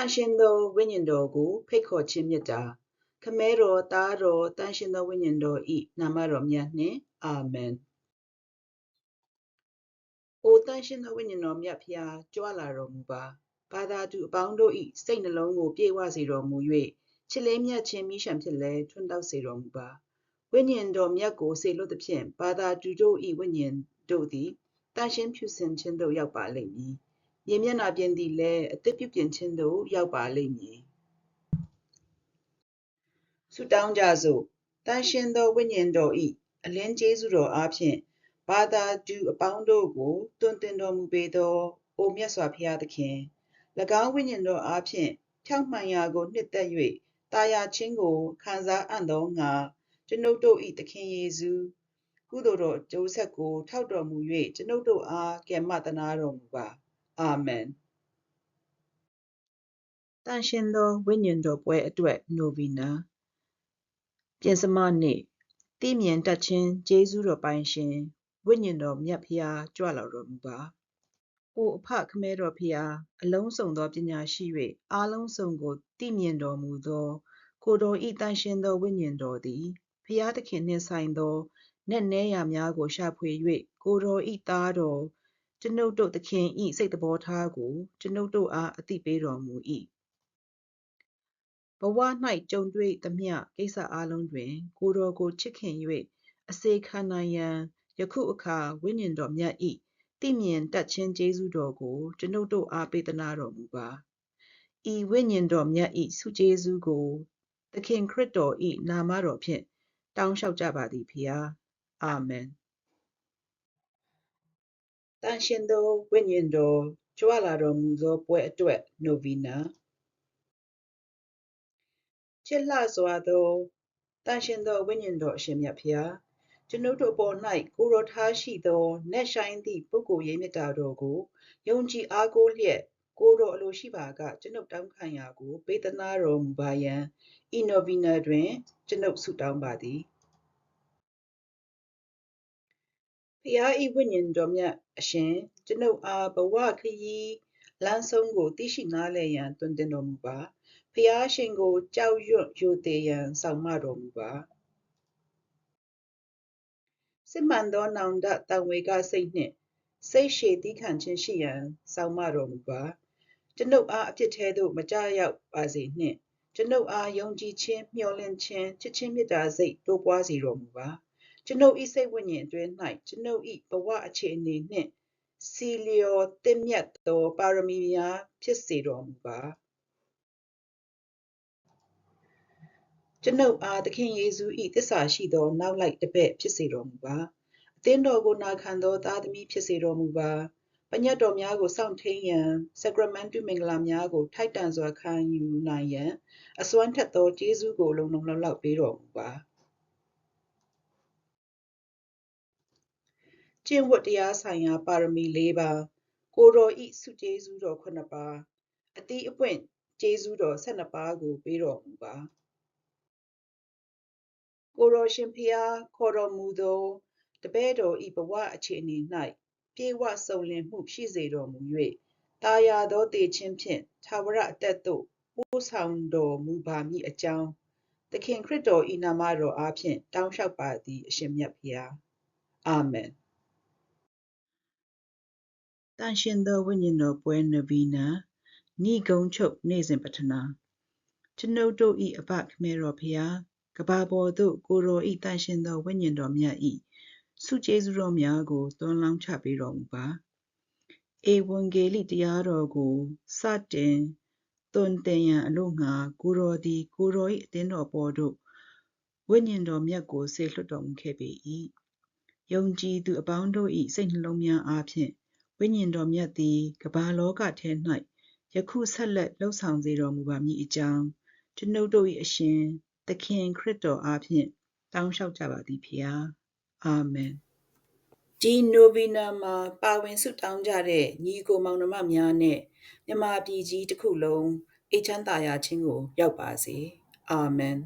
န်ရှင်သောဝိညာဉ်တော်ကိုဖိတ်ခေါ်ခြင်းမြတ်တာခမဲတော်သားတော်တန်ရှင်သောဝိညာဉ်တော်ဤနာမတော်မြတ်နှင့်အာမင်။အိုတန်ရှင်သောဝိညာဉ်တော်မြတ်ဖျားကြွလာတော်မူပါ။ဘာသာသူအပေါင်းတို့ဤစိတ်နှလုံးကိုပြေဝစေတော်မူ၍ချစ်လေးမြတ်ခြင်းမိရှံဖြစ်လဲထွန်းတောက်စေတော်မူပါ။ဝိညာဉ်တော်မြတ်ကိုစေလွတ်သဖြင့်ဘာသာသူတို့ဤဝိညာဉ်တို့သည်တန်ရှင်ဖြူစင်ခြင်းသို့ရောက်ပါလိမ့်မည်။ မြေမျက်နှာပြင်သည်လည်းအသက်ပြုပြင်ခြင်းသို့ရောက်ပါလိမ့်မည်။ဆုတောင်းကြစို့တန်ရှင်သောဝိညာဉ်တော်ဤအလင်းကျေးဇူးတော်အားဖြင့်ဘာသာတူအပေါင်းတို့ကိုတွင်တင်တော်မူပေသောအိုမြတ်စွာဘုရားသခင်၎င်းဝိညာဉ်တော်အားဖြင့်ဖြောင့်မှန်ရာကိုနှစ်သက်၍တာယာခြင်းကိုခံစားအံ့သောငါကျွန်ုပ်တို့ဤသခင်ယေရှုကုသိုလ်တော်ကျိုးဆက်ကိုထောက်တော်မူ၍ကျွန်ုပ်တို့အားကယ်မတနာတော်မူပါ အာမင်တန်ရှင်သောဝိညာဉ်တော်ပွဲအတွက်နိုဗီနာပြင်စမနေ့တည်မြင်တတ်ခြင်းဂျေဇုတော်ပိုင်ရှင်ဝိညာဉ်တော်မြတ်ဖျားကြွလာတော်မူပါ။အိုအဖခမဲတော်ဖျားအလုံးစုံသောပညာရှိ၍အားလုံးစုံကိုတည်မြင်တော်မူသော ကိုတော်ဤတန်ရှင်သောဝိညာဉ်တော်သည်ဖျားသခင်နှင့်ဆိုင်သောနက်နဲရာများကိုရှာဖွေ၍ကိုတော်ဤသားတော် ကျွန်ုပ်တို့သခင်ဤစိတ်တော်ထားကိုကျွန်ုပ်တို့အားအသိပေးတော်မူ၏ဘဝ၌ကြုံတွေ့သမျှကိစ္စအားလုံးတွင် ကိုယ်တော်ကိုချစ်ခင်၍အစေခံနိုင်ရန်ယခုအခါဝိညာဉ်တော်မြတ်၏သိမြင်တတ်ခြင်းကျေးဇူးတော်ကိုကျွန်ုပ်တို့အားပေးသနာတော်မူပါ။ဤဝိညာဉ်တော်မြတ်၏ဆုကျေးဇူးကိုသခင်ခရစ်တော်၏နာမတော်ဖြင့်တောင်းလျှောက်ကြပါသည်ဖျား။အာမင်။ တန်ရှင်သောဝိညာဉ်တော်ကြွလာတော်မူသောပွဲအတွက်နိုဗီနာချစ်လှစွာသောတန်ရှင်သောဝိညာဉ်တော်အရှင်မြတ်ဖျားကျွန်ုပ်တို့ပေါ်၌ကိုရောထားရှိသောနက်ဆိုင်သည့်ပုဂ္ဂိုလ်ရေးမြတ်တာတော်ကိုယုံကြည်အားကိုးလျက်ကိုတော်အလိုရှိပါကကျွန်ုပ်တောင်းခံရာကိုပေးသနာတော်မူပါယံဤနိုဗီနာတွင် ကျွန်ုပ်ဆုတောင်းပါသည် ဖျားဤဝိညာဉ်တော်မြတ်အရှင်ကျွန်ုပ်အားဘဝခရီးလမ်းဆုံးကိုသိရှိနားလည်ရန်တွင်တင်တော်မူပါဖျားရှင်ကိုကြောက်ရွံ့ယိုသေးရန်ဆောင်မတော်မူပါစစ်မှန်သောနောင်တတံဝေကစိတ်နှင့်စိတ်ရှည်သီးခံခြင်းရှိရန်ဆောင်မတော်မူပါကျွန်ုပ်အားအဖြစ်သေးသို့မကြရောက်ပါစေနှင့်ကျွန်ုပ်အားယုံကြည်ခြင်းမျှော်လင့်ခြင်းချစ်ခြင်းမေတ္တာစိတ်တိုးပွားစေတော်မူပါ ကျွန်ုပ်ဤစိတ်ဝိညာဉ်အတွင်း၌ကျွန်ုပ်ဤဘဝအခြေအနေနှင့်စီလျော်တင့်မြတ်သောပါရမီများဖြစ်စေတော်မူပါကျွန်ုပ်အားသခင်ယေရှု၏သစ္စာရှိသောနောက်လိုက်တပည့်ဖြစ်စေတော်မူပါအသင်းတော်ကိုနာခံသောသားသမီးဖြစ်စေတော်မူပါပညတ်တော်များကိုစောင့်ထိန်ရန်ဆက်ကရမန်တုမင်္ဂလာများကိုထိုက်တန်စွာခံယူနိုင်ရန်အစွမ်းထက်သောကျေးဇူးကိုလုံလုံလောက်လောက်ပေးတော်မူပါ ကျင့်ဝတ်တရားဆိုင်ရာပါရမီ၄ပါးကိုတော်ဤစုကျေးဇူးတော်9ပါးအတိအပွင့်ကျေးဇူးတော်12ပါးကိုပေးတော်မူပါကိုတော်ရှင်ဖျားခေါ်တော်မူသောတပည့်တော်ဤဘဝအခြေအနေ၌ပြေဝစုံလင်မှုရှိစေတော်မူ၍တာယာသောတေခြင်းဖြင့်သာဝရအသက်သို့ပို့ဆောင်တော်မူပါမည်အကြောင်းသခင်ခရစ်တော်ဤနာမတော်အားဖြင့်တောင်းလျှောက်ပါသည်အရှင်မြတ်ဖျားအာမင် တန်ရှင်သောဝိညာဉ်တော်ပွဲနဗီနာဏိဂုံချုပ်နေ့စဉ်ပထနာကျွန်ုပ်တို့ဤအဘခမေတော်ဖျားကဘာပေါ်သို့ကိုတော်ဤတန်ရှင်သောဝိညာဉ်တော်မြတ်ဤဆုကျေးဇူးတော်များကိုသွန်လောင်းချပေးတော်မူပါဧဝံဂေလိတရားတော်ကိုစတင်သွန်သင်ရန်အလို့ငါကိုတော်သည်ကိုတော်၏အသင်းတော်ပေါ်သို့ဝိညာဉ်တော်မြတ်ကိုဆေလွှတ်တော်မူခဲ့ပေ၏ယုံကြည်သူအပေါင်းတို့၏စိတ်နှလုံးများအားဖြင့် ဝိညာဉ်တော်မြတ်သည်ကမ္ဘာလောကထဲ၌ယခုဆက်လက်လှုပ်ဆောင်စေတော်မူပါမည်အကြောင်းကျွန်ုပ်တို့၏အရှင်သခင်ခရစ်တော်အားဖြင့်တောင်းလျှောက်ကြပါသည်ဖျားအာမင်ဒီနိုဗီနာမှာပါဝင်ဆုတောင်းကြတဲ့ညီကိုမောင်နှမများနဲ့မြမပြည်ကြီးတစ်ခုလုံးအေချမ်းသာယာခြင်းကိုရောက်ပါစေအာမင်